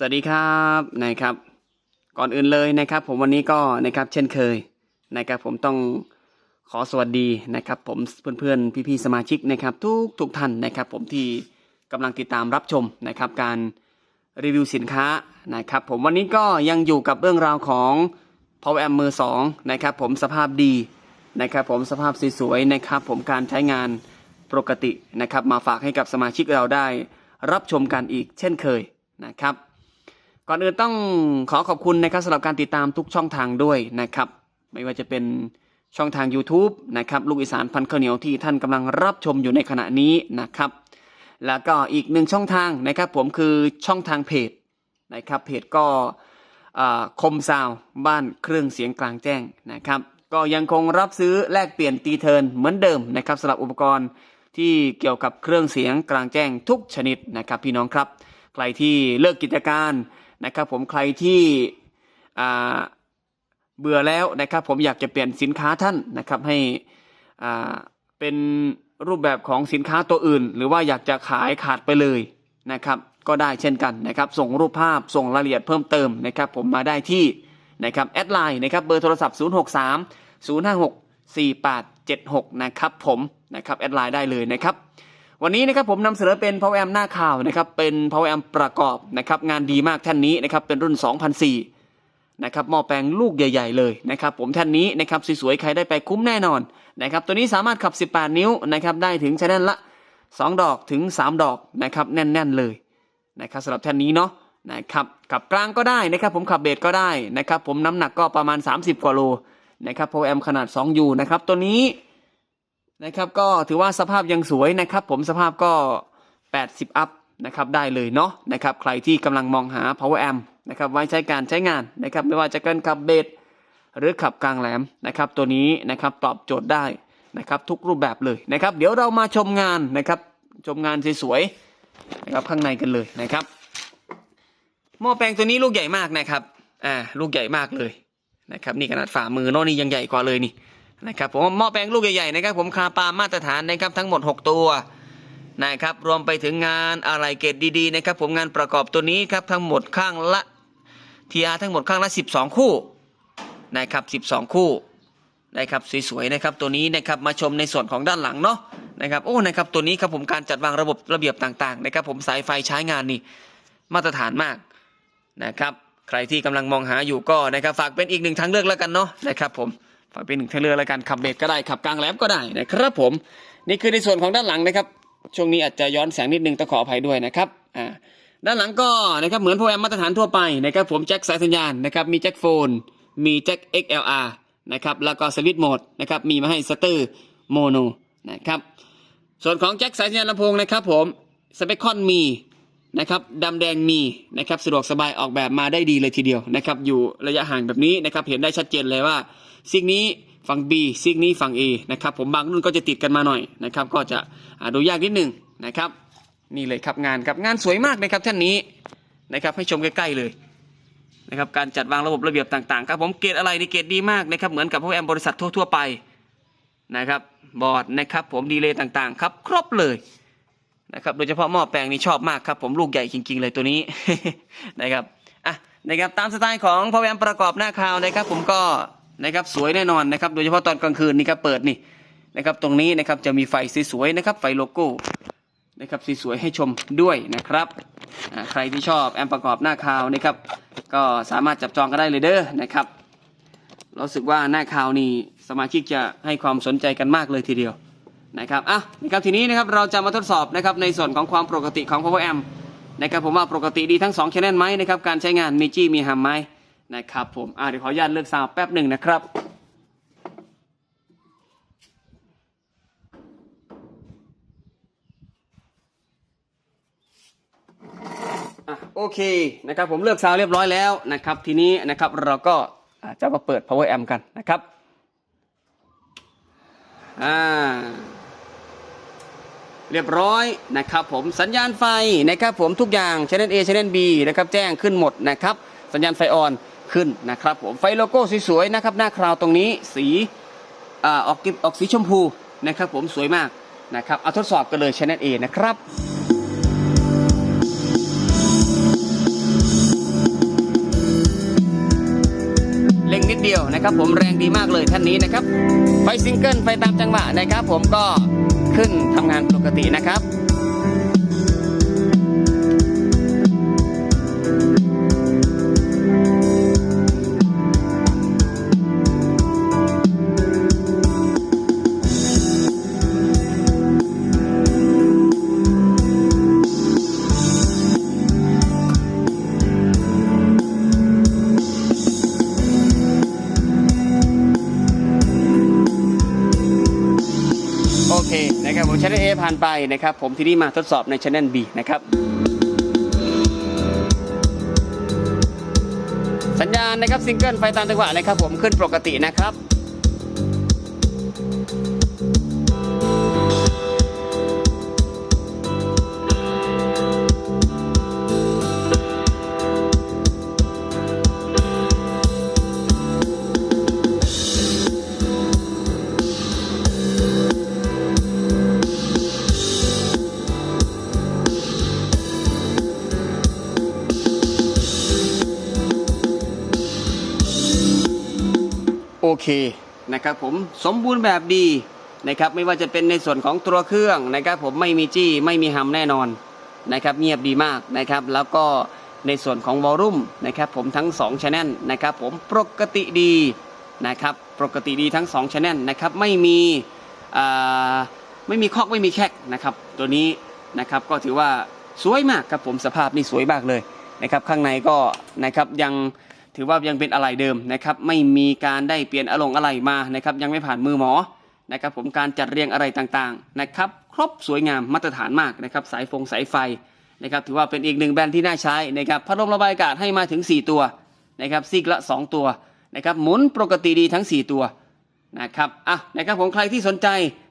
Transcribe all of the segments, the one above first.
สวัสดีครับนะครับ ก่อนอื่นเลยนะครับ ผมวันนี้ก็นะครับเช่นเคยนะครับผมต้องขอสวัสดีนะครับ ผมเพื่อนๆพี่ๆสมาชิกนะครับ ทุกทุกท่านนะครับ ผมที่กำลังติดตามรับชมนะครับ การรีวิวสินค้านะครับ ผมวันนี้ก็ยังอยู่กับเรื่องราวของ Power Amp มือ2นะครับ ผมสภาพดีนะครับ ผมสภาพสวยๆนะครับ ผมการใช้งานปกตินะครับ มาฝากให้กับสมาชิกเราได้ รับชมกันอีกเช่นเคยนะครับ ก่อนอื่นต้องขอขอบคุณนะครับสำหรับการติดตามทุกช่องทางด้วยนะครับ ไม่ว่าจะเป็นช่องทาง YouTube นะครับลูกอีสานพันข้าวเหนียวที่ท่านกำลังรับชมอยู่ในขณะนี้นะครับ แล้วก็อีกหนึ่งช่องทางนะครับผมคือช่องทางเพจนะครับเพจก็อ่าคมซาวบ้านเครื่องเสียงกลางแจ้งนะครับ ก็ยังคงรับซื้อแลกเปลี่ยนตีเทินเหมือนเดิมนะครับสำหรับอุปกรณ์ที่เกี่ยวกับเครื่องเสียงกลางแจ้งทุกชนิดนะครับพี่น้องครับ ใครที่เลิกกิจการ นะครับผมใครที่เบื่อแล้วนะครับผมอยากจะเปลี่ยนสินค้าท่านนะครับให้เป็นรูปแบบของสินค้าตัวอื่น หรือว่าอยากจะขายขาดไปเลยนะครับก็ได้เช่นกันนะครับส่งรูปภาพส่งรายละเอียดเพิ่มเติมนะครับผมมาได้ที่นะครับแอดไลน์นะครับเบอร์โทรศัพท์ 063 056 4876 นะครับผมนะครับแอดไลน์ได้เลยนะครับ วันนี้นะครับผมนำเสนอเป็น Power Amp หน้าข่าวนะครับเป็น Power Amp ประกอบนะครับงานดีมากท่านนี้นะครับเป็นรุ่น 2004นะครับหม้อแปลงลูกใหญ่ ๆ เลยนะครับผมท่านนี้นะครับสวยๆใครได้ไปคุ้มแน่นอนนะครับตัวนี้สามารถขับ 18 นิ้วนะครับได้ถึงชแนลละ 2 ดอกถึง 3 ดอกนะครับแน่นๆเลยนะครับสำหรับท่านนี้เนาะนะครับขับกลางก็ได้นะครับผมขับเบสก็ได้นะครับผมน้ำหนักก็ประมาณ 30กว่าโลนะครับ Power Amp ขนาด 2U นะครับตัวนี้ นะครับก็ถือว่าสภาพยังสวยนะครับ ผมสภาพก็ 80 อัพนะครับได้เลยเนาะนะครับใครที่กำลังมองหา power amp นะครับไว้ใช้การใช้งานนะครับไม่ว่าจะเป็นขับเบสหรือขับกลางแหลมนะครับตัวนี้นะครับตอบโจทย์ได้นะครับทุกรูปแบบเลยนะครับ เดี๋ยวเรามาชมงานนะครับชมงานสวยๆนะครับข้างในกันเลยนะครับหม้อแปลงตัวนี้ลูกใหญ่มากนะครับอ่าลูกใหญ่มากเลยนะครับนี่ขนาดฝ่ามือโน่นนี่ยังใหญ่กว่าเลยนี่ นะครับผมหม้อแปลงลูกใหญ่ๆนะครับผมคาปามาตรฐานนะครับทั้งหมด 6 ตัวนะครับรวมไปถึงงานอะไรเกรดดีๆนะครับผมงานประกอบตัวนี้ครับทั้งหมดข้างละทีอาทั้งหมดข้างละ 12 คู่นะครับ12 คู่นะครับสวยๆนะครับตัวนี้นะครับมาชมในส่วนของด้านหลังเนาะนะครับโอ้นะครับตัวนี้ครับผมการจัดวางระบบระเบียบต่างๆนะครับผมสายไฟใช้งานนี่มาตรฐานมากนะครับใครที่กำลังมองหาอยู่ก็นะครับฝากเป็นอีกหนึ่งทางเลือกแล้วกันเนาะนะครับผม ฝากเป็นหนึ่งทางเลือแล้วกันขับเบรกก็ได้ขับกลางแหลมก็ได้นะครับผมนี่คือในส่วนของด้านหลังนะครับ ช่วงนี้อาจจะย้อนแสงนิดนึงต้องขออภัยด้วยนะครับอ่าด้านหลังก็นะครับเหมือนโปรแกรมมาตรฐานทั่วไปนะครับผมแจ็คสายสัญญาณนะครับมีแจ็คโฟน มีแจ็ค XLR นะครับแล้วก็สวิตช์โหมดนะครับมีมาให้สเตอร์โมโนนะครับส่วนของแจ็คสายสัญญาณลำโพงนะครับผมสเปคคอนมี นะครับดำแดงมีนะครับสะดวกสบายออกแบบมาได้ดีเลยทีเดียวนะครับอยู่ระยะห่างแบบนี้นะครับเห็นได้ชัดเจนเลยว่าซิกนี้ฝั่ง B ซิกนี้ฝั่ง A นะครับผมบางรุ่นก็จะติดกันมาหน่อยนะครับก็จะดูยากนิดหนึ่งนะครับนี่เลยครับงานครับงานสวยมากนะครับท่านนี้นะครับให้ชมใกล้ๆเลยนะครับการจัดวางระบบระเบียบต่างๆครับผมเกรดอะไรนี่เกรดดีมากนะครับเหมือนกับพวกแอมบริษัททั่วๆไปนะครับบอร์ดนะครับผมดีเลย์ต่างๆครับครบเลย นะครับโดยเฉพาะหม้อแปลงนี่ชอบมากครับผมลูกใหญ่จริง ๆ เลยตัวนี้นะครับอะนะครับตามสไตล์ของพอแอมประกอบหน้าคาวนะครับ ผมก็นะครับสวยแน่นอนนะครับ โดยเฉพาะตอนกลางคืนนี่ครับเปิดนี่นะครับตรงนี้นะครับจะมีไฟสวยๆนะครับไฟโลโก้นะครับสวยๆให้ชมด้วยนะครับใครที่ชอบแอมประกอบหน้าคาวนะครับ ก็สามารถจับจองกันได้เลยเด้อนะครับรู้สึกว่าหน้าคาวนี่สมาชิกจะให้ความสนใจกันมากเลยทีเดียว นะครับอะนะครับทีนี้นะครับเราจะมาทดสอบนะครับในส่วนของความปกติของ Power Amp นะครับผมว่าปกติดีทั้ง2 channel ไหมนะครับการใช้งานมีจี้มีฮัมไหมนะครับผมอ่าเดี๋ยวขออนุญาตเลือกซาวแป๊บหนึ่งนะครับโอเคนะครับผมเลือกซาวเรียบร้อยแล้วนะครับ ทีนี้นะครับเราก็จะมาเปิด power amp กันนะครับอ่า เรียบร้อยนะครับผมสัญญาณไฟนะครับผมทุกอย่างช n นล l A ช n นล l B นะครับแจ้งขึ้นหมดนะครับสัญญาณไฟออนขึ้นนะครับผมไฟโลโก้สวยๆนะครับหน้าคราวตรงนี้สีออกออกสีชมพูนะครับผมสวยมากนะครับเอาทดสอบกันเลยช n นล l A นะครับเร่งนิดเดียวนะครับผมแรงดีมากเลยท่านนี้นะครับไฟซิงเกิลไฟตามจังหวะนะครับผมก็ ครึ่งทำงานปกตินะครับ นะครับผมชั้น A ผ่านไปนะครับ ผมที่นี่มาทดสอบในชั้น B นะครับ สัญญาณนะครับซิงเกิลไฟตามจังหวะนะครับผมขึ้นปกตินะครับ นะครับผมสมบูรณ์แบบดีนะครับไม่ว่าจะเป็นในส่วนของตัวเครื่องนะครับผมไม่มีจี้ไม่มีฮัมแน่นอนนะครับเงียบดีมากนะครับแล้วก็ในส่วนของวอลลุ่มนะครับผมทั้ง2 channel นะครับผมปกติดีนะครับปกติดีทั้ง2 channel นะครับไม่มีไม่มีคอกไม่มีแคกนะครับตัวนี้นะครับก็ถือว่าสวยมากครับผมสภาพนี่สวยมากเลยนะครับข้างในก็นะครับยัง ถือว่ายังเป็นอะไหล่เดิมนะครับ ไม่มีการได้เปลี่ยนอะลงอะไหล่มานะครับ ยังไม่ผ่านมือหมอนะครับ ผมการจัดเรียงอะไรต่างๆนะครับ ครบสวยงามมาตรฐานมากนะครับ สายฟงสายไฟนะครับ ถือว่าเป็นอีกหนึ่งแบรนด์ที่น่าใช้นะครับพัดลมระบายอากาศให้มาถึง 4 ตัวนะครับซีกละ 2 ตัวนะครับ หมุนปกติดีทั้ง 4 ตัวนะครับอะนะครับผมใครที่สนใจ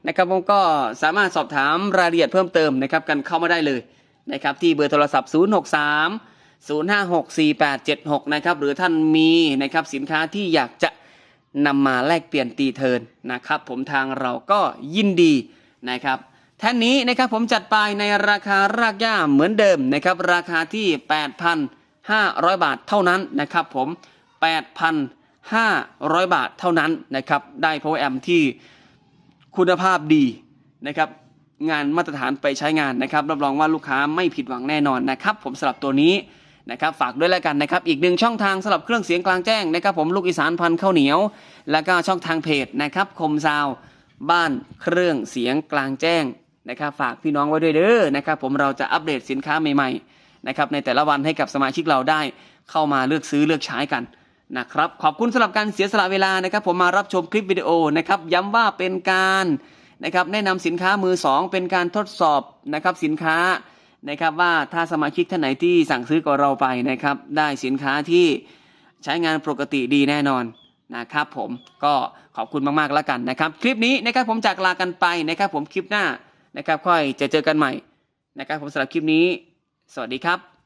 นะครับผมก็สามารถสอบถามรายละเอียดเพิ่มเติมนะครับกันเข้ามาได้เลยนะครับที่เบอร์โทรศัพท์ 063 0564876 นะครับ หรือท่านมีนะครับสินค้าที่อยากจะนำมาแลกเปลี่ยนตีเทินนะครับ ผมทางเราก็ยินดีนะครับท่านนี้นะครับผมจัดไปในราคารากหญ้าเหมือนเดิมนะครับ ราคาที่ 8,500 บาทเท่านั้นนะครับ ผม 8,500 บาทเท่านั้นนะครับ ได้ Power Amp ที่คุณภาพดีนะครับงานมาตรฐานไปใช้งานนะครับ รับรองว่าลูกค้าไม่ผิดหวังแน่นอนนะครับ ผมสำหรับตัวนี้ นะครับฝากด้วยแล้วกันนะครับอีกหนึ่งช่องทางสำหรับเครื่องเสียงกลางแจ้งนะครับผมลูกอีสานพันข้าวเหนียว แล้วก็ช่องทางเพจนะครับคมซาวบ้านเครื่องเสียงกลางแจ้งนะครับฝากพี่น้องไว้ด้วยเด้อนะครับผมเราจะอัปเดตสินค้าใหม่ๆนะครับในแต่ละวันให้กับสมาชิกเราได้เข้ามาเลือกซื้อเลือกใช้กันนะครับขอบคุณสำหรับการเสียสละเวลานะครับผมมารับชมคลิปวิดีโอนะครับย้ำว่าเป็นการนะครับแนะนำสินค้ามือสองเป็นการทดสอบนะครับสินค้า นะครับว่าถ้าสมาชิกท่านไหนที่สั่งซื้อกับเราไปนะครับ ได้สินค้าที่ใช้งานปกติดีแน่นอนนะครับผมก็ขอบคุณมากๆแล้วกันนะครับ คลิปนี้นะครับผมจากลากันไปนะครับผมคลิปหน้านะครับค่อยจะเจอกันใหม่นะครับผมสำหรับคลิปนี้ สวัสดีครับ